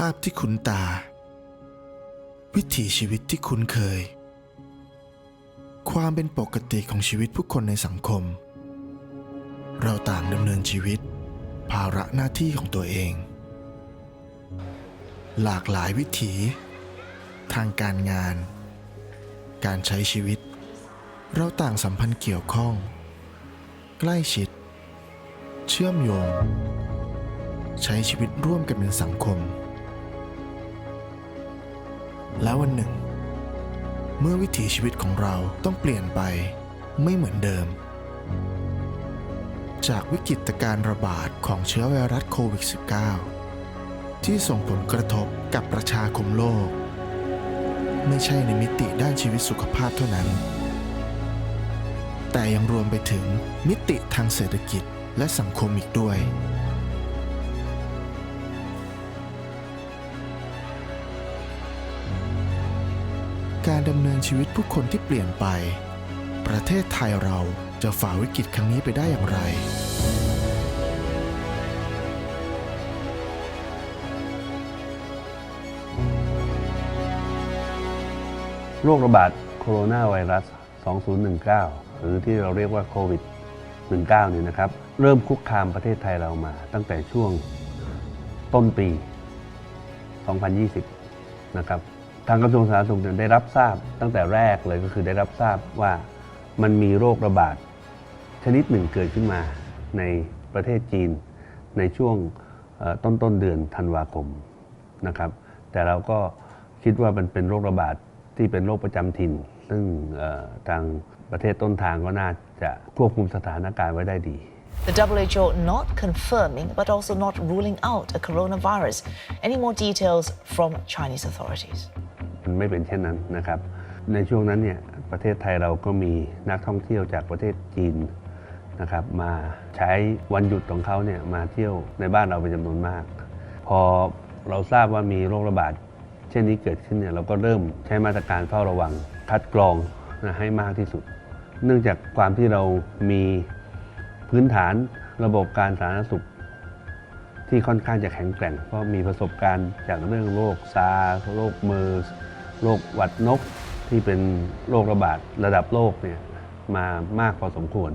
ภาพที่คุ้นตา วิถีชีวิตที่คุ้นเคย ความเป็นปกติของชีวิตผู้คนในสังคม เราต่างดำเนินชีวิต ภาระหน้าที่ของตัวเอง หลากหลายวิถี ทางการงาน การใช้ชีวิต เราต่างสัมพันธ์เกี่ยวข้อง ใกล้ชิด เชื่อมโยงใช้ชีวิตร่วมกันเป็นสังคม แล้ววันหนึ่ง เมื่อวิถีชีวิตของเราต้องเปลี่ยนไปไม่เหมือนเดิม จากวิกฤตการระบาดของเชื้อไวรัสโควิด -19 ที่ส่งผลกระทบกับประชาคมโลก ไม่ใช่ในมิติด้านชีวิตสุขภาพเท่านั้น แต่ยังรวมไปถึงมิติทางเศรษฐกิจและสังคมอีกด้วย การดำเนินชีวิตผู้คนที่เปลี่ยนไป ประเทศไทยเราจะฝ่าวิกฤตครั้งนี้ไปได้อย่างไร โรคระบาดโคโรนาไวรัส 2019 หรือที่เราเรียกว่าโควิด 19 เนี่ยนะครับ เริ่มคุกคามประเทศไทยเรามา ตั้งแต่ช่วงต้นปี 2020 นะครับ ทางกระทรวงสาธารณสุขเนี่ยได้รับทราบตั้งแต่แรกเลยก็คือได้รับทราบว่ามันมีโรคระบาดชนิดหนึ่งเกิดขึ้นมาในประเทศจีนในช่วงต้นต้นเดือนธันวาคมนะครับ แต่เราก็คิดว่ามันเป็นโรคระบาดที่เป็นโรคประจำถิ่น ซึ่งทางประเทศต้นทางก็น่าจะควบคุมสถานการณ์ไว้ได้ดี The WHO not confirming but also not ruling out a coronavirus. Any more details from Chinese authorities? มันไม่เป็นเช่นนั้นนะครับ ในช่วงนั้นเนี่ยประเทศไทยเราก็มีนักท่องเที่ยวจากประเทศจีนนะครับมาใช้วันหยุดของเขาเนี่ยมาเที่ยวในบ้านเราเป็นจำนวนมาก พอเราทราบว่ามีโรคระบาดเช่นนี้เกิดขึ้นเนี่ยเราก็เริ่มใช้มาตรการเฝ้าระวังคัดกรองนะให้มากที่สุด เนื่องจากความที่เรามีพื้นฐานระบบการสาธารณสุข ที่ค่อนข้างจะแข็งแกร่ง เพราะมีประสบการณ์จากเรื่องโรคซาร์โรคเมอร์ส โรคหวัดนกที่เป็นโรคระบาดระดับโลกเนี่ยมามากพอสมควร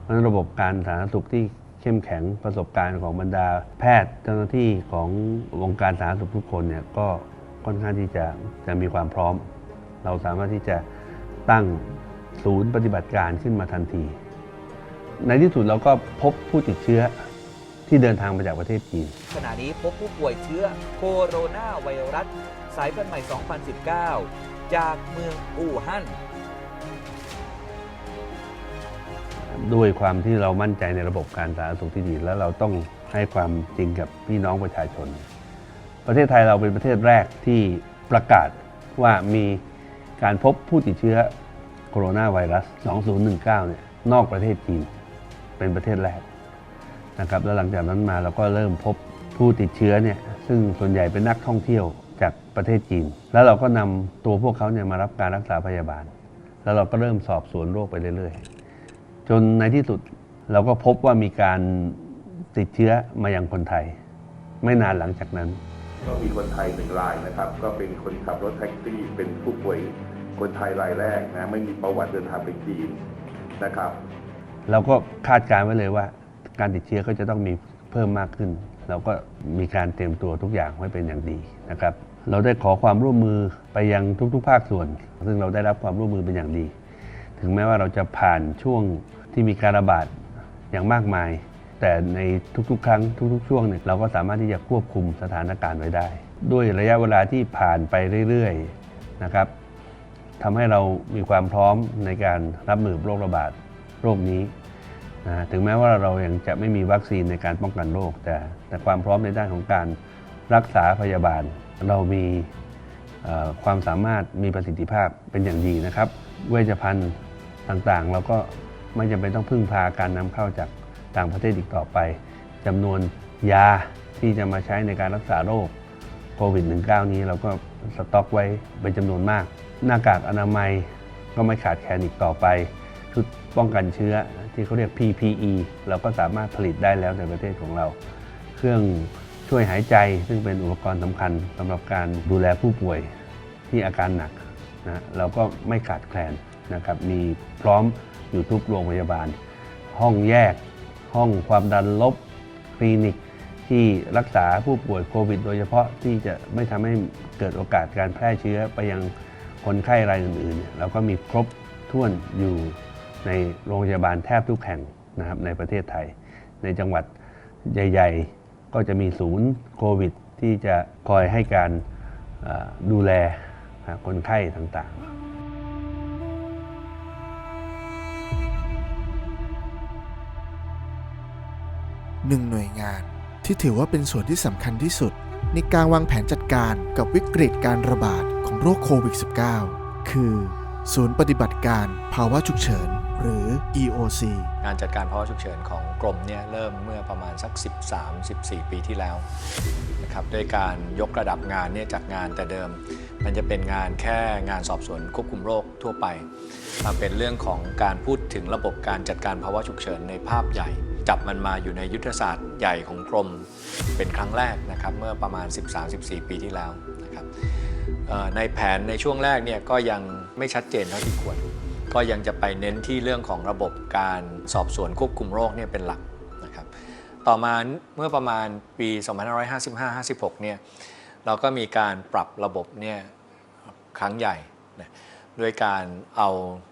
เพราะฉะนั้นระบบการสาธารณสุขที่เข้มแข็งประสบการณ์ของบรรดาแพทย์เจ้าหน้าที่ของวงการสาธารณสุขทุกคนเนี่ยก็ค่อนข้างที่จะจะมีความพร้อม เราสามารถที่จะตั้งศูนย์ปฏิบัติการขึ้นมาทันที ในที่สุดเราก็พบผู้ติดเชื้อ ที่เดินทางมาจากประเทศจีน ขณะนี้พบผู้ป่วยเชื้อโคโรนาไวรัส สายพันธุ์ใหม่ 2019 จากเมืองอู่ฮั่น ด้วยความที่เรามั่นใจในระบบการสาธารณสุขที่ดี แล้วเราต้องให้ความจริงกับพี่น้องประชาชน ประเทศไทยเราเป็นประเทศแรกที่ประกาศว่ามีการพบผู้ติดเชื้อโคโรนาไวรัส 2019 เนี่ยนอกประเทศจีน เป็นประเทศแรก นะครับแล้วหลังจากนั้นมาเราก็เริ่มพบผู้ติดเชื้อเนี่ยซึ่งส่วนใหญ่เป็นนักท่องเที่ยวจากประเทศจีน แล้วเราก็นำตัวพวกเขาเนี่ยมารับการรักษาพยาบาล แล้วเราก็เริ่มสอบสวนโรคไปเรื่อยๆ จนในที่สุดเราก็พบว่ามีการติดเชื้อมายังคนไทย ไม่นานหลังจากนั้น ก็มีคนไทยหนึ่งรายนะครับ ก็เป็นคนขับรถแท็กซี่เป็นผู้ป่วยคนไทยรายแรกนะไม่มีประวัติเดินทางไปจีนนะครับ เราก็คาดการณ์ไว้เลยว่า การติดเชื้อก็จะต้องมีเพิ่มมากขึ้น เราก็มีการเตรียมตัวทุกอย่างไว้เป็นอย่างดีนะครับ เราได้ขอความร่วมมือไปยังทุก ๆ ภาคส่วน ซึ่งเราได้รับความร่วมมือเป็นอย่างดี ถึงแม้ว่าเราจะผ่านช่วงที่มีการระบาดอย่างมากมาย แต่ในทุกๆ ครั้งทุก ๆ ช่วงเนี่ยเราก็สามารถที่จะควบคุมสถานการณ์ไว้ได้ ด้วยระยะเวลาที่ผ่านไปเรื่อยๆนะครับทำให้เรามีความพร้อมในการรับมือโรคระบาดโรคนี้ นะถึงแม้ว่าเรายังจะไม่มีวัคซีนในการป้องกันโรคแต่แต่ความพร้อมในด้านของการรักษาพยาบาล เรามีความสามารถมีประสิทธิภาพเป็นอย่างดีนะครับ เวชภัณฑ์ต่างๆ เราก็ไม่จำเป็นต้องพึ่งพาการนำเข้าจากต่างประเทศอีกต่อไปจำนวนยาที่จะมาใช้ในการรักษาโรคโควิด -19 นี้เราก็สต็อกไว้เป็นจำนวนมาก หน้ากากอนามัยก็ไม่ขาดแคลนอีกต่อไปชุดป้องกันเชื้อ ที่เขาเรียก PPE เราก็สามารถผลิตได้แล้วในประเทศของเรา เครื่องช่วยหายใจซึ่งเป็นอุปกรณ์สำคัญสำหรับการดูแลผู้ป่วยที่อาการหนักนะเราก็ไม่ขาดแคลนนะครับมีพร้อมอยู่ทุกโรงพยาบาล ห้องแยก ห้องความดันลบคลินิกที่รักษาผู้ป่วยโควิด โดยเฉพาะที่จะไม่ทำให้เกิดโอกาสการแพร่เชื้อไปยังคนไข้รายอื่นๆเนี่ยเราก็มีครบถ้วนอยู่ ในโรงพยาบาลแทบทุกแห่งนะครับในประเทศไทย ในจังหวัดใหญ่ ๆ ก็จะมีศูนย์โควิด ที่จะคอยให้การดูแลคนไข้ต่างๆหนึ่งหน่วยงานที่ถือว่าเป็นส่วนที่สำคัญที่สุด ในการวางแผนจัดการกับวิกฤตการระบาดของโรคโควิด -19 คือ ศูนย์ปฏิบัติการภาวะฉุกเฉิน หรือ EOC งานจัดการภาวะฉุกเฉินของกรมเนี่ยเริ่มเมื่อประมาณสัก 13-14 ปีที่แล้วนะครับด้วยการยกระดับงานเนี่ยจากงานแต่เดิม มันจะเป็นงานแค่งานสอบสวนควบคุมโรคทั่วไป มาเป็นเรื่องของการพูดถึงระบบการจัดการภาวะฉุกเฉินในภาพใหญ่จับมันมาอยู่ในยุทธศาสตร์ใหญ่ของกรมเป็นครั้งแรกนะครับเมื่อประมาณ 13-14 ปีที่แล้วนะครับในแผนในช่วงแรกเนี่ยก็ยังไม่ชัดเจนเท่าที่ควร ก็ยังจะไปเน้นที่เรื่องของระบบการสอบสวนควบคุมโรคเนี่ยเป็นหลักนะครับต่อมาเมื่อประมาณปี 2555-56 เนี่ยเราก็มีการปรับระบบเนี่ยครั้งใหญ่นะด้วยการเอา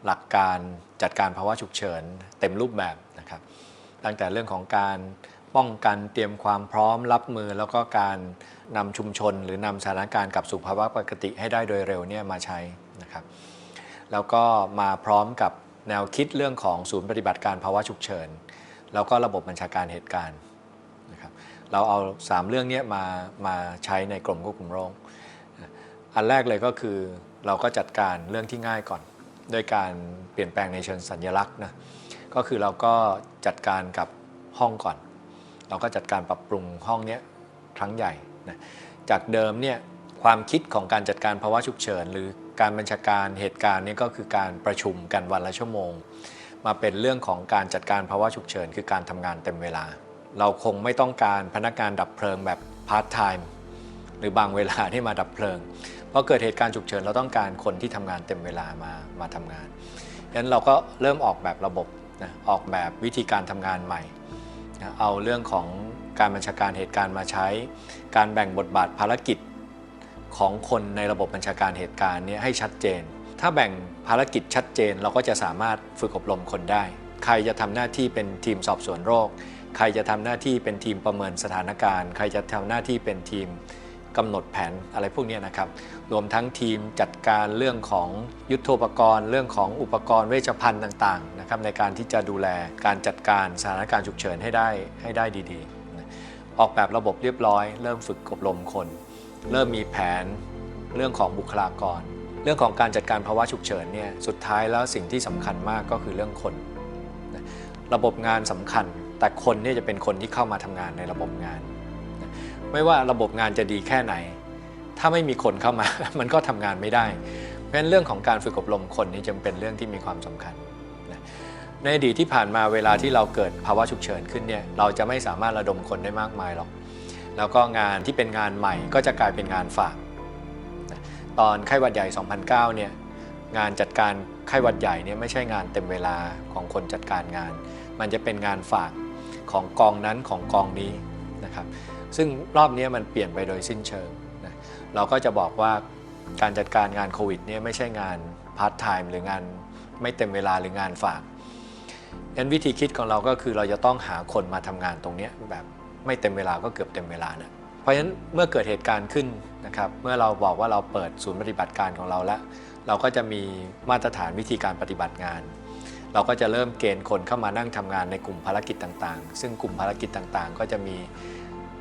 หลักการจัดการภาวะฉุกเฉินเต็มรูปแบบนะครับ ตั้งแต่เรื่องของการป้องกันเตรียมความพร้อมรับมือ แล้วก็การนำชุมชน หรือนำสถานการณ์กลับสู่ภาวะปกติให้ได้โดยเร็วเนี่ยมาใช้นะครับ แล้วก็มาพร้อมกับแนวคิดเรื่องของศูนย์ปฏิบัติการภาวะฉุกเฉิน แล้วก็ระบบบัญชาการเหตุการณ์นะครับเราเอา 3 เรื่องนี้มามาใช้ในกรมควบคุมโรคอันแรกเลยก็คือเราก็จัดการเรื่องที่ง่ายก่อนด้วยการเปลี่ยนแปลงในเชิงสัญลักษณ์นะก็คือเราก็จัดการกับห้องก่อน เราก็จัดการปรับปรุงห้องนี้ครั้งใหญ่นะจากเดิมเนี่ยความคิดของการจัดการภาวะฉุกเฉิน หรือ การบัญชาการเหตุการณ์นี่ก็คือการประชุมกันวันละชั่วโมง มาเป็นเรื่องของการจัดการภาวะฉุกเฉิน คือการทำงานเต็มเวลา เราคงไม่ต้องการพนักงานดับเพลิงแบบพาร์ทไทม์หรือบางเวลาที่มาดับเพลิงเพราะเกิดเหตุการณ์ฉุกเฉินเราต้องการคนที่ทำงานเต็มเวลามามาทำงานดังนั้นเราก็เริ่มออกแบบระบบนะออกแบบวิธีการทำงานใหม่นะเอาเรื่องของการบัญชาการเหตุการณ์มาใช้ การแบ่งบทบาทภารกิจ ของคนในระบบบัญชาการเหตุการณ์นี้ให้ชัดเจน ถ้าแบ่งภารกิจชัดเจนเราก็จะสามารถฝึกอบรมคนได้ ใครจะทำหน้าที่เป็นทีมสอบสวนโรค ใครจะทำหน้าที่เป็นทีมประเมินสถานการณ์ ใครจะทำหน้าที่เป็นทีมกำหนดแผนอะไรพวกนี้นะครับ รวมทั้งทีมจัดการเรื่องของยุทโธปกรณ์ เรื่องของอุปกรณ์เวชภัณฑ์ต่างๆนะครับในการที่จะดูแลการจัดการสถานการณ์ฉุกเฉินให้ได้ให้ได้ดีๆ ออกแบบระบบเรียบร้อย เริ่มฝึกอบรมคน เริ่มมีแผนเรื่องของบุคลากร เรื่องของการจัดการภาวะฉุกเฉินเนี่ยสุดท้ายแล้วสิ่งที่สำคัญมากก็คือเรื่องคน ระบบงานสำคัญ แต่คนเนี่ยจะเป็นคนที่เข้ามาทำงานในระบบงาน ไม่ว่าระบบงานจะดีแค่ไหน ถ้าไม่มีคนเข้ามา มันก็ทำงานไม่ได้ เพราะฉะนั้นเรื่องของการฝึกอบรมคนนี่จึงเป็นเรื่องที่มีความสำคัญในอดีตที่ผ่านมาเวลาที่เราเกิดภาวะฉุกเฉินขึ้นเนี่ยเราจะไม่สามารถระดมคนได้มากมายหรอก แล้วก็งานที่เป็นงานใหม่ก็จะกลายเป็นงานฝากตอนไข้หวัดใหญ่ 2009 เนี่ยงานจัดการไข้หวัดใหญ่เนี่ยไม่ใช่งานเต็มเวลาของคนจัดการงาน มันจะเป็นงานฝากของกองนั้นของกองนี้นะครับ ซึ่งรอบนี้มันเปลี่ยนไปโดยสิ้นเชิงนะเราก็จะบอกว่าการจัดการงานโควิดเนี่ยไม่ใช่งานพาร์ทไทม์หรืองานไม่เต็มเวลาหรืองานฝากงั้นวิธีคิดของเราก็คือเราจะต้องหาคนมาทำงานตรงนี้แบบ ไม่เต็มเวลาก็เกือบเต็มเวลานะเพราะฉะนั้นเมื่อเกิดเหตุการณ์ขึ้นนะครับเมื่อเราบอกว่าเราเปิดศูนย์ปฏิบัติการของเราแล้ว เราก็จะมีมาตรฐานวิธีการปฏิบัติงาน เราก็จะเริ่มเกณฑ์คนเข้ามานั่งทำงานในกลุ่มภารกิจต่างๆ ซึ่งกลุ่มภารกิจต่างๆ ก็จะมี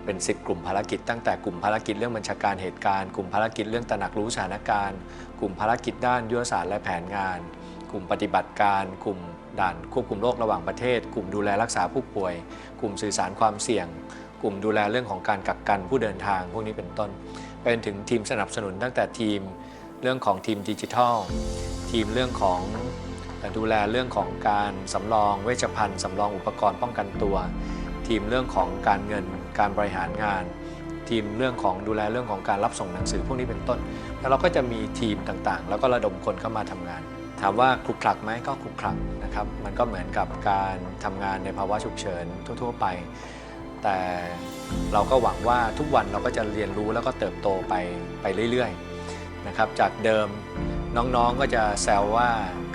เป็น 10 กลุ่มภารกิจ ตั้งแต่กลุ่มภารกิจเรื่องบัญชาการเหตุการณ์ กลุ่มภารกิจเรื่องตระหนักรู้สถานการณ์ กลุ่มภารกิจด้านยุทธศาสตร์และแผนงาน กลุ่มปฏิบัติการ กลุ่มด่านควบคุมโรคระหว่างประเทศ กลุ่มดูแลรักษาผู้ป่วย กลุ่มสื่อสารความเสี่ยง กลุ่มดูแลเรื่องของการกักกันผู้เดินทางพวกนี้เป็นต้นไปจนถึงทีมสนับสนุนตั้งแต่ทีมเรื่องของทีมดิจิทัล ทีมเรื่องของดูแลเรื่องของการสำรองเวชภัณฑ์สำรองอุปกรณ์ป้องกันตัว ทีมเรื่องของการเงินการบริหารงาน ทีมเรื่องของดูแลเรื่องของการรับส่งหนังสือพวกนี้เป็นต้น แล้วเราก็จะมีทีมต่างๆ แล้วก็ระดมคนเข้ามาทำงาน ถามว่าคลุกคลักไหมก็คลุกคลักนะครับ มันก็เหมือนกับการทำงานในภาวะฉุกเฉินทั่ว ๆ ไป แต่เราก็หวังว่าทุกวันเราก็จะเรียนรู้แล้วก็เติบโตไปไปเรื่อยๆนะครับ จากเดิมน้องๆก็จะแซวว่า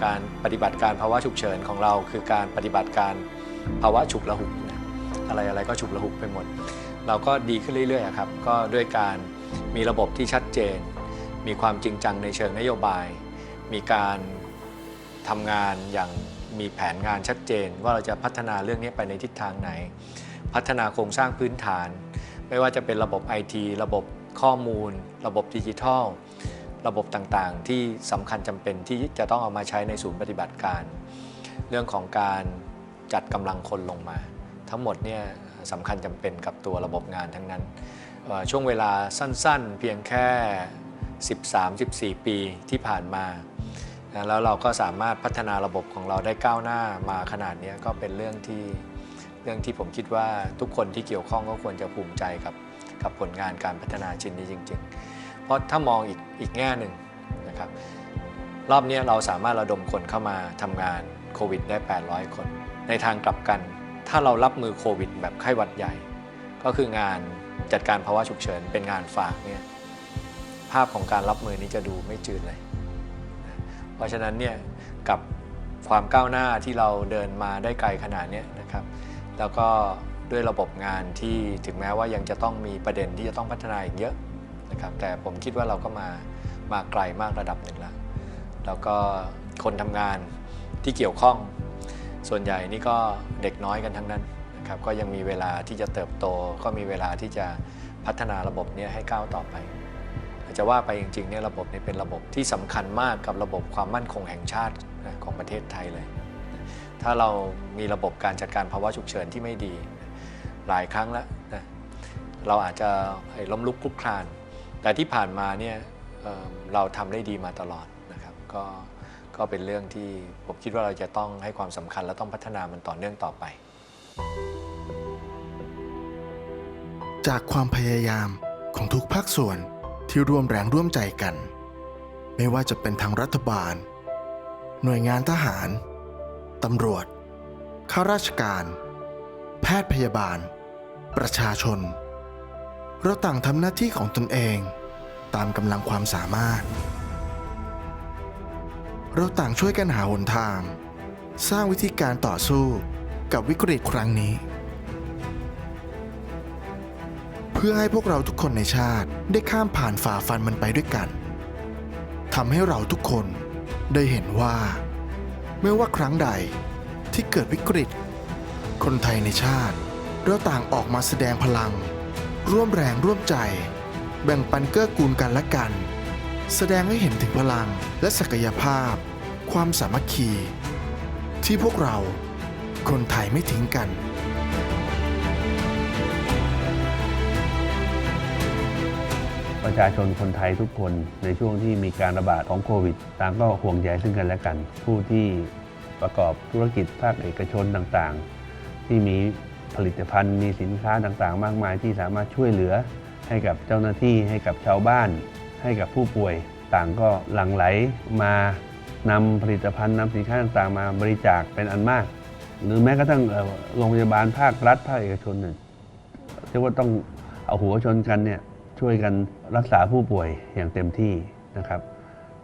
การปฏิบัติการภาวะฉุกเฉินของเรา คือการปฏิบัติการภาวะฉุกละหุกนะอะไรอะไรก็ฉุกละหุกไปหมด เราก็ดีขึ้นเรื่อยๆครับก็ด้วยการมีระบบที่ชัดเจน มีความจริงจังในเชิงนโยบาย มีการ ทำงานอย่างมีแผนงานชัดเจน ว่าเราจะพัฒนาเรื่องนี้ไปในทิศทางไหน พัฒนาโครงสร้างพื้นฐาน ไม่ว่าจะเป็นระบบไอทีระบบข้อมูล ระบบดิจิทัล ระบบต่างๆ ที่สำคัญจำเป็นที่จะต้องเอามาใช้ในศูนย์ปฏิบัติการ เรื่องของการจัดกำลังคนลงมา ทั้งหมดเนี่ยสำคัญจำเป็นกับตัวระบบงานทั้งนั้น ช่วงเวลาสั้นๆ เพียงแค่ 13-14 ปีที่ผ่านมา นะแล้วเราก็สามารถพัฒนาระบบของเราได้ก้าวหน้ามาขนาดนี้ก็เป็นเรื่องที่เรื่องที่ผมคิดว่าทุกคนที่เกี่ยวข้องก็ควรจะภูมิใจกับกับผลงานการพัฒนาชิ้นนี้จริง ๆ เพราะถ้ามองอีกอีกแง่หนึ่งนะครับรอบนี้เราสามารถระดมคนเข้ามาทำงานโควิดได้ 800 คน ในทางกลับกัน ถ้าเรารับมือโควิด แบบไข้หวัดใหญ่ ก็คืองานจัดการภาวะฉุกเฉินเป็นงานฝากเนี่ยภาพของการรับมือนี้จะดูไม่จืดเลย เพราะฉะนั้นเนี่ยกับความก้าวหน้าที่เราเดินมาได้ไกลขนาดนี้นะครับ แล้วก็ด้วยระบบงานที่ถึงแม้ว่ายังจะต้องมีประเด็นที่จะต้องพัฒนาอีกเยอะนะครับ แต่ผมคิดว่าเราก็มามาไกลมากระดับหนึ่งแล้วแล้วก็คนทำงานที่เกี่ยวข้อง ส่วนใหญ่นี่ก็เด็กน้อยกันทั้งนั้นนะครับ ก็ยังมีเวลาที่จะเติบโต ก็มีเวลาที่จะพัฒนาระบบนี้ให้ก้าวต่อไป จะว่าไปจริงๆเนี่ยระบบนี้เป็นระบบที่สำคัญมากกับระบบความมั่นคงแห่งชาติของประเทศไทยเลย ถ้าเรามีระบบการจัดการภาวะฉุกเฉินที่ไม่ดี หลายครั้งแล้วนะเราอาจจะล้มลุกคลุกคลาน แต่ที่ผ่านมาเนี่ยเเราทำได้ดีมาตลอดนะครับก็ก็เป็นเรื่องที่ผมคิดว่าเราจะต้องให้ความสำคัญและต้องพัฒนามันต่อเนื่องต่อไป จากความพยายามของทุกภาคส่วน ที่ร่วมแรงร่วมใจกัน ไม่ว่าจะเป็นทางรัฐบาล หน่วยงานทหาร ตำรวจ ข้าราชการ แพทย์พยาบาล ประชาชน เราต่างทำหน้าที่ของตนเองตามกำลังความสามารถ เราต่างช่วยกันหาหนทาง สร้างวิธีการต่อสู้กับวิกฤตครั้งนี้ เพื่อให้พวกเราทุกคนในชาติได้ข้ามผ่านฝ่าฟันมันไปด้วยกันทำให้เราทุกคนได้เห็นว่าไม่ว่าครั้งใดที่เกิดวิกฤต คนไทยในชาติเราต่างออกมาแสดงพลัง ร่วมแรงร่วมใจ แบ่งปันเกื้อกูลกันและกัน แสดงให้เห็นถึงพลังและศักยภาพ ความสามัคคี ที่พวกเราคนไทยไม่ทิ้งกัน ประชาชนคนไทยทุกคนในช่วงที่มีการระบาดของโควิดต่างก็ห่วงใยซึ่งกันและกัน ผู้ที่ประกอบธุรกิจภาคเอกชนต่างๆ ที่มีผลิตภัณฑ์มีสินค้าต่างๆ มากมายที่สามารถช่วยเหลือ ให้กับเจ้าหน้าที่ให้กับชาวบ้าน ให้กับผู้ป่วยต่างก็หลั่งไหลมานำผลิตภัณฑ์นำสินค้าต่างๆ มาบริจาคเป็นอันมาก หรือแม้กระทั่งโรงพยาบาลภาครัฐภาคเอกชนเนี่ยเรียกว่าต้องเอาหัวชนกันเนี่ย ช่วยกันรักษาผู้ป่วยอย่างเต็มที่นะครับ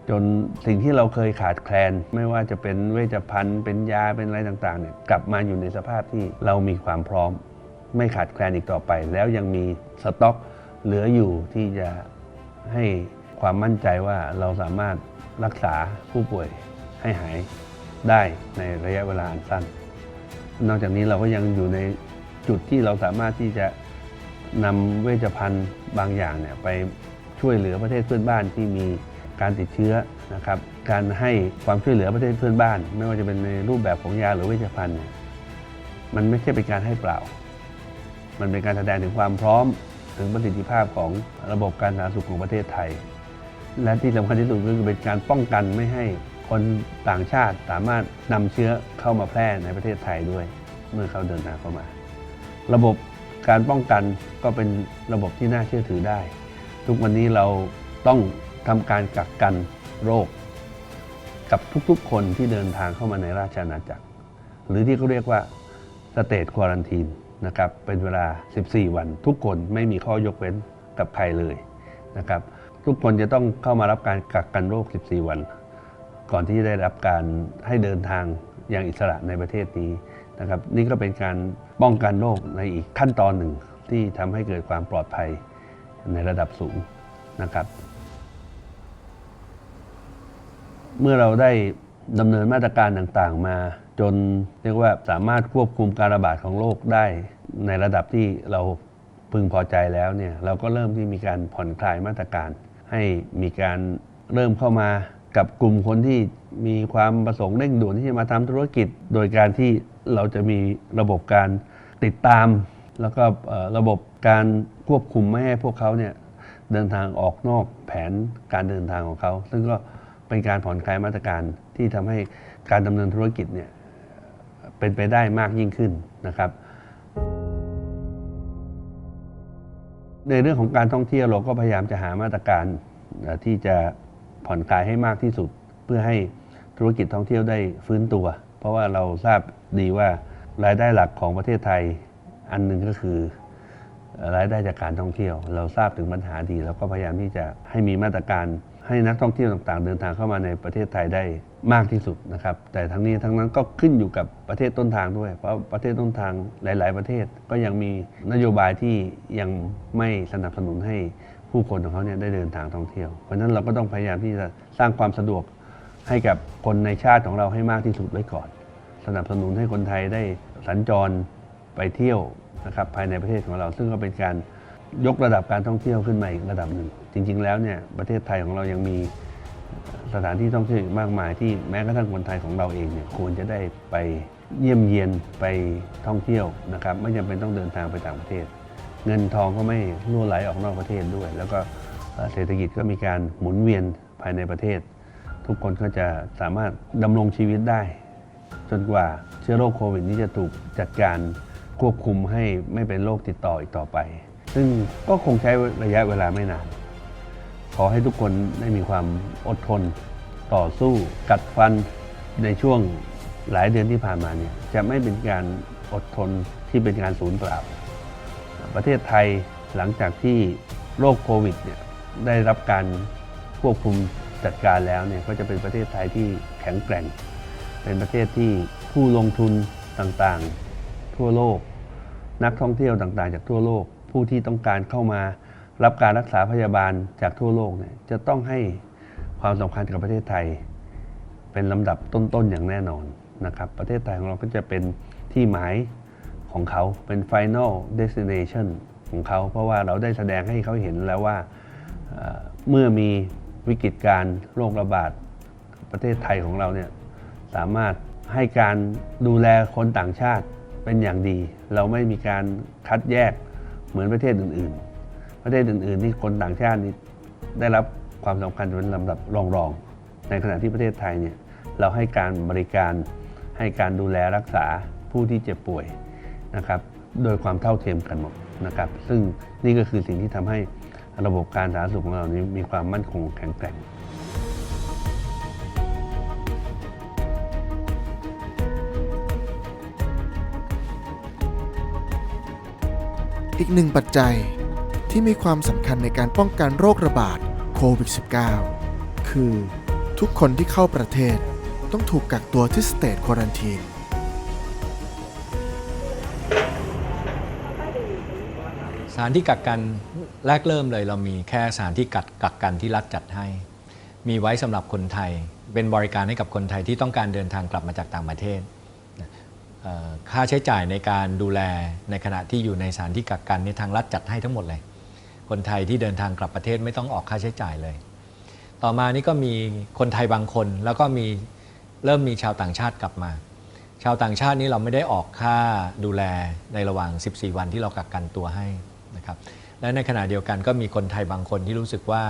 จนสิ่งที่เราเคยขาดแคลน ไม่ว่าจะเป็นเวชภัณฑ์เป็นยาเป็นอะไรต่างๆเนี่ยกลับมาอยู่ในสภาพที่เรามีความพร้อม ไม่ขาดแคลนอีกต่อไป แล้วยังมีสต็อกเหลืออยู่ที่จะให้ความมั่นใจว่าเราสามารถรักษาผู้ป่วยให้หายได้ในระยะเวลาอันสั้น นอกจากนี้เราก็ยังอยู่ในจุดที่เราสามารถที่จะ นำเวชภัณฑ์บางอย่างเนี่ยไปช่วยเหลือประเทศเพื่อนบ้านที่มีการติดเชื้อนะครับ การให้ความช่วยเหลือประเทศเพื่อนบ้าน ไม่ว่าจะเป็นในรูปแบบของยาหรือเวชภัณฑ์เนี่ยมันไม่ใช่เป็นการให้เปล่า มันเป็นการแสดงถึงความพร้อมถึงประสิทธิภาพของระบบการสาธารณสุขของประเทศไทย และที่สำคัญที่สุดก็คือเป็นการป้องกันไม่ให้คนต่างชาติสามารถนำเชื้อเข้ามาแพร่ในประเทศไทยด้วย เมื่อเขาเดินทางเข้ามา ระบบ การป้องกันก็เป็นระบบที่น่าเชื่อถือได้ ทุกวันนี้เราต้องทำการกักกันโรค กับทุกๆ คนที่เดินทางเข้ามาในราชอาณาจักร หรือที่เขาเรียกว่าสเต e ควอรันทีนนะครับเป็นเวลา 14 วัน ทุกคนไม่มีข้อยกเว้นกับใครเลยนะครับทุกคนจะต้องเข้ามารับการกักกันโรค 14 วัน ก่อนที่จะได้รับการให้เดินทางอย่างอิสระในประเทศนี้นะครับ นี่ก็เป็นการ ป้องกันโรคในอีกขั้นตอนหนึ่งที่ทำให้เกิดความปลอดภัยในระดับสูงนะครับ เมื่อเราได้ดำเนินมาตรการต่างๆ มาจนเรียกว่าสามารถควบคุมการระบาดของโรคได้ในระดับที่เราพึงพอใจแล้วเนี่ยเราก็เริ่มที่มีการผ่อนคลายมาตรการ ให้มีการเริ่มเข้ามากับกลุ่มคนที่มีความประสงค์เร่งด่วนที่จะมาทำธุรกิจ โดยการที่เราจะมีระบบการ ติดตาม แล้วก็ระบบการควบคุมไม่ให้พวกเขาเนี่ยเดินทางออกนอกแผนการเดินทางของเขา ซึ่งก็เป็นการผ่อนคลายมาตรการที่ทำให้การดำเนินธุรกิจเนี่ยเป็นไปได้มากยิ่งขึ้นนะครับ ในเรื่องของการท่องเที่ยวเราก็พยายามจะหามาตรการที่จะผ่อนคลายให้มากที่สุด เพื่อให้ธุรกิจท่องเที่ยวได้ฟื้นตัว เพราะว่าเราทราบดีว่า รายได้หลักของประเทศไทยอันหนึ่งก็คือรายได้จากการท่องเที่ยว เราทราบถึงปัญหาดีเราก็พยายามที่จะให้มีมาตรการให้นักท่องเที่ยวต่างๆ เดินทางเข้ามาในประเทศไทยได้มากที่สุดนะครับ แต่ทั้งนี้ทั้งนั้นก็ขึ้นอยู่กับประเทศต้นทางด้วย เพราะประเทศต้นทางหลาย ๆ ประเทศก็ยังมีนโยบายที่ยังไม่สนับสนุนให้ผู้คนของเขาเนี่ยได้เดินทางท่องเที่ยว เพราะฉะนั้นเราก็ต้องพยายามที่จะสร้างความสะดวกให้กับคนในชาติของเราให้มากที่สุดไว้ก่อน สนับสนุนให้คนไทยได้สัญจรไปเที่ยวนะครับภายในประเทศของเรา ซึ่งก็เป็นการยกระดับการท่องเที่ยวขึ้นมาอีกระดับหนึ่ง จริง ๆ แล้วเนี่ยประเทศไทยของเรายังมีสถานที่ท่องเที่ยวอีกมากมายที่แม้กระทั่งคนไทยของเราเองเนี่ยควรจะได้ไปเยี่ยมเยียนไปท่องเที่ยวนะครับ ไม่จำเป็นต้องเดินทางไปต่างประเทศ เงินทองก็ไม่รั่วไหลออกนอกประเทศด้วย แล้วก็เอ่อเศรษฐกิจก็มีการหมุนเวียนภายในประเทศ ทุกคนก็จะสามารถดำรงชีวิตได้ จนกว่าเชื้อโรคโควิดนี้จะถูกจัดการควบคุมให้ไม่เป็นโรคติดต่ออีกต่อไป ซึ่งก็คงใช้ระยะเวลาไม่นาน ขอให้ทุกคนได้มีความอดทน ต่อสู้กัดฟันในช่วงหลายเดือนที่ผ่านมาเนี่ยจะไม่เป็นการอดทนที่เป็นการสูญเปล่า ประเทศไทยหลังจากที่โรคโควิดเนี่ยได้รับการควบคุมจัดการแล้วเนี่ยก็จะเป็นประเทศไทยที่แข็งแกร่ง เป็นประเทศที่ผู้ลงทุนต่างๆ ทั่วโลก นักท่องเที่ยวต่างๆ จากทั่วโลก ผู้ที่ต้องการเข้ามารับการรักษาพยาบาลจากทั่วโลกเนี่ยจะต้องให้ความสำคัญกับประเทศไทย เป็นลำดับต้นๆอย่างแน่นอนนะครับ ประเทศไทยของเราก็จะเป็นที่หมายของเขาเป็น Final Destination ของเขา เพราะว่าเราได้แสดงให้เขาเห็นแล้วว่าเอ่อเมื่อมีวิกฤตการณ์โรคระบาดประเทศไทยของเราเนี่ย สามารถให้การดูแลคนต่างชาติเป็นอย่างดี เราไม่มีการคัดแยกเหมือนประเทศอื่น ๆ ประเทศอื่น ๆ ที่คนต่างชาตินี่ได้รับความสำคัญเป็นลำดับรองๆ ในขณะที่ประเทศไทยเนี่ยเราให้การบริการให้การดูแลรักษาผู้ที่เจ็บป่วยนะครับโดยความเท่าเทียมกันหมดนะครับ ซึ่งนี่ก็คือสิ่งที่ทำให้ระบบการสาธารณสุขของเรานี้มีความมั่นคงแข็งแกร่ง อีกหนึ่งปัจจัยที่มีความสำคัญในการป้องกันโรคระบาดโควิด -19 คือทุกคนที่เข้าประเทศต้องถูกกักตัวที่สเต e ควอรันทีนสถานที่กักกันแรกเริ่มเลยเรามีแค่สถานที่กักกักกันที่รัฐจัดให้ มีไว้สำหรับคนไทย เป็นบริการให้กับคนไทยที่ต้องการเดินทางกลับมาจากต่างประเทศ ค่าใช้จ่ายในการดูแลในขณะที่อยู่ในสถานที่กักกันในยทางรัฐจัดให้ทั้งหมดเลย คนไทยที่เดินทางกลับประเทศไม่ต้องออกค่าใช้จ่ายเลย ต่อมานี่ก็มีคนไทยบางคนแล้วก็มีเริ่มมีชาวต่างชาติกลับมา ชาวต่างชาตินี้เราไม่ได้ออกค่าดูแลในระหว่าง 14 วันที่เรากักกันตัวให้นะครับและในขณะเดียวกันก็มีคนไทยบางคนที่รู้สึกว่า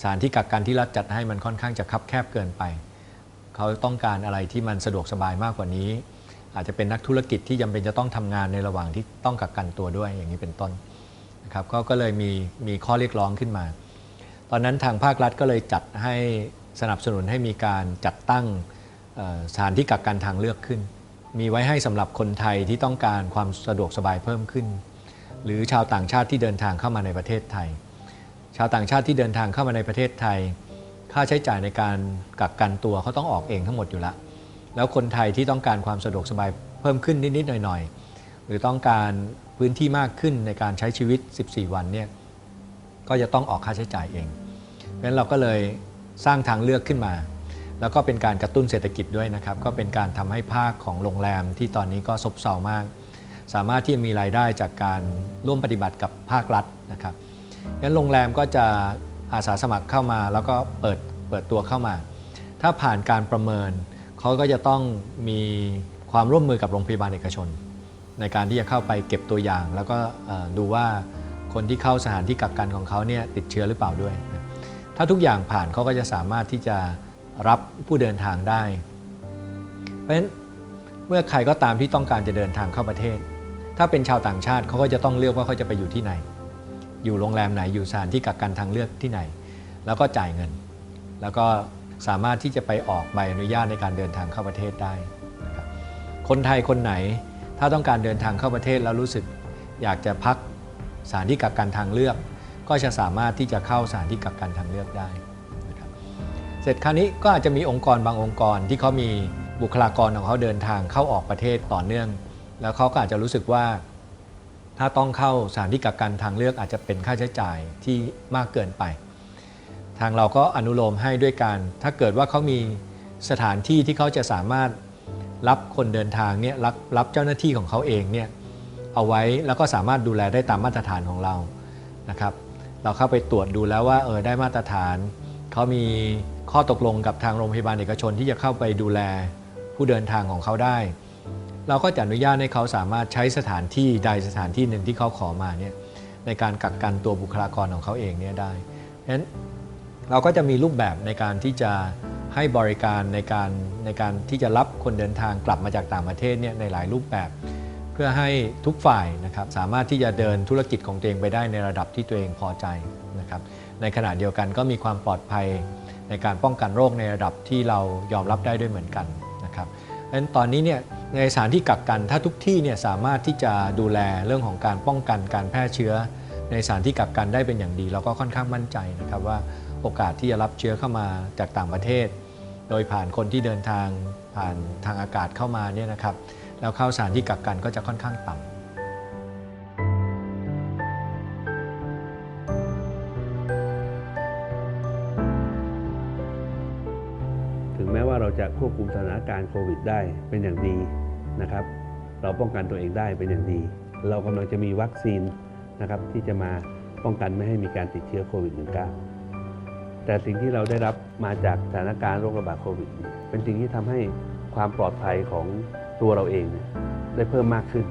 สถานที่กักกันที่รัฐจัดให้มันค่อนข้างจะคับแคบเกินไป เขาต้องการอะไรที่มันสะดวกสบายมากกว่านี้ อาจจะเป็นนักธุรกิจที่จำเป็นจะต้องทำงานในระหว่างที่ต้องกักกันตัวด้วยอย่างนี้เป็นต้นนะครับก็ก็เลยมีมีข้อเรียกร้องขึ้นมา ตอนนั้นทางภาครัฐก็เลยจัดให้สนับสนุนให้มีการจัดตั้งสถานที่กักกันทางเลือกขึ้น มีไว้ให้สำหรับคนไทยที่ต้องการความสะดวกสบายเพิ่มขึ้น หรือชาวต่างชาติที่เดินทางเข้ามาในประเทศไทย ชาวต่างชาติที่เดินทางเข้ามาในประเทศไทย ค่าใช้จ่ายในการกักกันตัวเขาต้องออกเองทั้งหมดอยู่แล้ว แล้วคนไทยที่ต้องการความสะดวกสบายเพิ่มขึ้นนิดๆหน่อยๆ หรือต้องการพื้นที่มากขึ้นในการใช้ชีวิต 14 วันเนี่ยก็จะต้องออกค่าใช้จ่ายเองเพราะฉะนั้นเราก็เลยสร้างทางเลือกขึ้นมา แล้วก็เป็นการกระตุ้นเศรษฐกิจด้วยนะครับ ก็เป็นการทำให้ภาคของโรงแรมที่ตอนนี้ก็ซบเซามาก สามารถที่จะมีรายได้จากการร่วมปฏิบัติกับภาครัฐนะครับงั้นโรงแรมก็จะอาสาสมัครเข้ามาแล้วก็เปิดเปิดตัวเข้ามา ถ้าผ่านการประเมิน เขาก็จะต้องมีความร่วมมือกับโรงพยาบาลเอกชน ในการที่จะเข้าไปเก็บตัวอย่าง แล้วก็ดูว่าคนที่เข้าสถานที่กักกันของเขาเนี่ยติดเชื้อหรือเปล่าด้วย ถ้าทุกอย่างผ่านเขาก็จะสามารถที่จะรับผู้เดินทางได้ เพราะฉะนั้นเมื่อใครก็ตามที่ต้องการจะเดินทางเข้าประเทศ ถ้าเป็นชาวต่างชาติเขาก็จะต้องเลือกว่าเขาจะไปอยู่ที่ไหน อยู่โรงแรมไหนอยู่สถานที่กักกันทางเลือกที่ไหน แล้วก็จ่ายเงิน แล้วก็ สามารถที่จะไปออกใบอนุญาตในการเดินทางเข้าประเทศได้นะครับคนไทยคนไหนถ้าต้องการเดินทางเข้าประเทศแล้วรู้สึกอยากจะพักสถานที่กักกันทางเลือก ก็จะสามารถที่จะเข้าสถานที่กักกันทางเลือกได้นะครับเสร็จคราวนี้ก็อาจจะมีองค์กรบางองค์กรที่เขามีบุคลากรของเขาเดินทางเข้าออกประเทศต่อเนื่อง แล้วเขาก็อาจจะรู้สึกว่า ถ้าต้องเข้าสถานที่กักกันทางเลือกอาจจะเป็นค่าใช้จ่ายที่มากเกินไป ทางเราก็อนุโลมให้ด้วยการ ถ้าเกิดว่าเขามีสถานที่ที่เขาจะสามารถรับคนเดินทางเนี่ยรับรับเจ้าหน้าที่ของเขาเองเนี่ยเอาไว้แล้วก็สามารถดูแลได้ตามมาตรฐานของเรานะครับ เราเข้าไปตรวจดูแล้วว่าเออได้มาตรฐานเขามีข้อตกลงกับทางโรงพยาบาลเอกชนที่จะเข้าไปดูแลผู้เดินทางของเขาได้ เราก็จะอนุญาตให้เขาสามารถใช้สถานที่ใดสถานที่หนึ่งที่เขาขอมาเนี่ยในการกักกันตัวบุคลากรของเขาเองเนี่ยได้เพราะฉะนั้น เราก็จะมีรูปแบบในการที่จะให้บริการในการในการที่จะรับคนเดินทางกลับมาจากต่างประเทศเนี่ยในหลายรูปแบบ เพื่อให้ทุกฝ่ายนะครับสามารถที่จะเดินธุรกิจของตัวเองไปได้ในระดับที่ตัวเองพอใจนะครับในขณะเดียวกันก็มีความปลอดภัยในการป้องกันโรคในระดับที่เรายอมรับได้ด้วยเหมือนกันนะครับเพราะฉะนั้นตอนนี้เนี่ยในสถานที่กักกันถ้าทุกที่เนี่ยสามารถที่จะดูแลเรื่องของการป้องกันการแพร่เชื้อ ในสถานที่กักกันได้เป็นอย่างดี เราก็ค่อนข้างมั่นใจนะครับว่า โอกาสที่จะรับเชื้อเข้ามาจากต่างประเทศ โดยผ่านคนที่เดินทางผ่านทางอากาศเข้ามาเนี่ยนะครับแล้วเข้าสานที่กักกันก็จะค่อนข้างต่ำถึงแม้ว่าเราจะควบคุมสถานการณ์โควิดได้เป็นอย่างดีนะครับ เราป้องกันตัวเองได้เป็นอย่างดี เรากำลังจะมีวัคซีนนะครับที่จะมาป้องกันไม่ให้มีการติดเชื้อโควิด -19 แต่สิ่งที่เราได้รับมาจากสถานการณ์โรคระบาดโควิดเนี่ยเป็นสิ่งที่ทำให้ความปลอดภัยของตัวเราเองได้เพิ่มมากขึ้น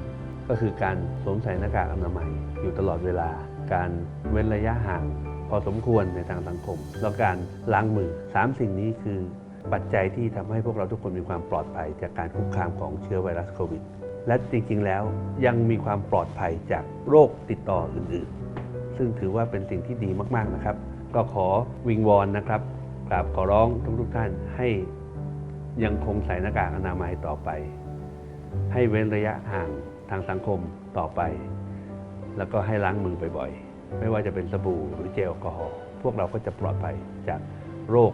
ก็คือการสวมใส่หน้ากากอนามัยอยู่ตลอดเวลา การเว้นระยะห่าง พอสมควรในทางสังคม แล้วการล้างมือสามสิ่งนี้คือปัจจัยที่ทำให้พวกเราทุกคนมีความปลอดภัย จากการคุกคามของเชื้อไวรัสโควิด และจริงๆ แล้วยังมีความปลอดภัยจากโรคติดต่ออื่นๆ ซึ่งถือว่าเป็นสิ่งที่ดีมากๆนะครับ ก็ขอวิงวอนนะครับกราบขอร้องทุกๆท่านให้ยังคงใส่หน้ากากอนามัยต่อไป ให้เว้นระยะห่างทางสังคมต่อไป แล้วก็ให้ล้างมือบ่อยๆ ไม่ว่าจะเป็นสบู่หรือเจลแอลกอฮอล์พวกเราก็จะปลอดภัยจากโรค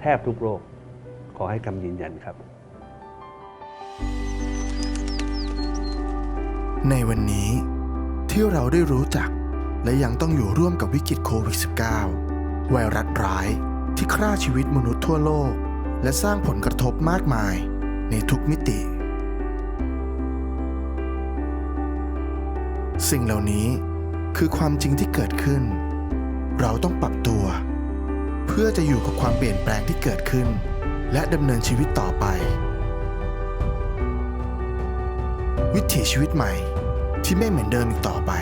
แทบทุกโรค ขอให้คำยืนยันครับ ในวันนี้ที่เราได้รู้จัก และยังต้องอยู่ร่วมกับวิกฤตโควิด -19 ไวรัสร้ายที่ฆ่าชีวิตมนุษย์ทั่วโลก และสร้างผลกระทบมากมายในทุกมิติ สิ่งเหล่านี้คือความจริงที่เกิดขึ้น เราต้องปรับตัว เพื่อจะอยู่กับความเปลี่ยนแปลงที่เกิดขึ้น และดำเนินชีวิตต่อไป วิถีชีวิตใหม่ที่ไม่เหมือนเดิมอีกต่อไป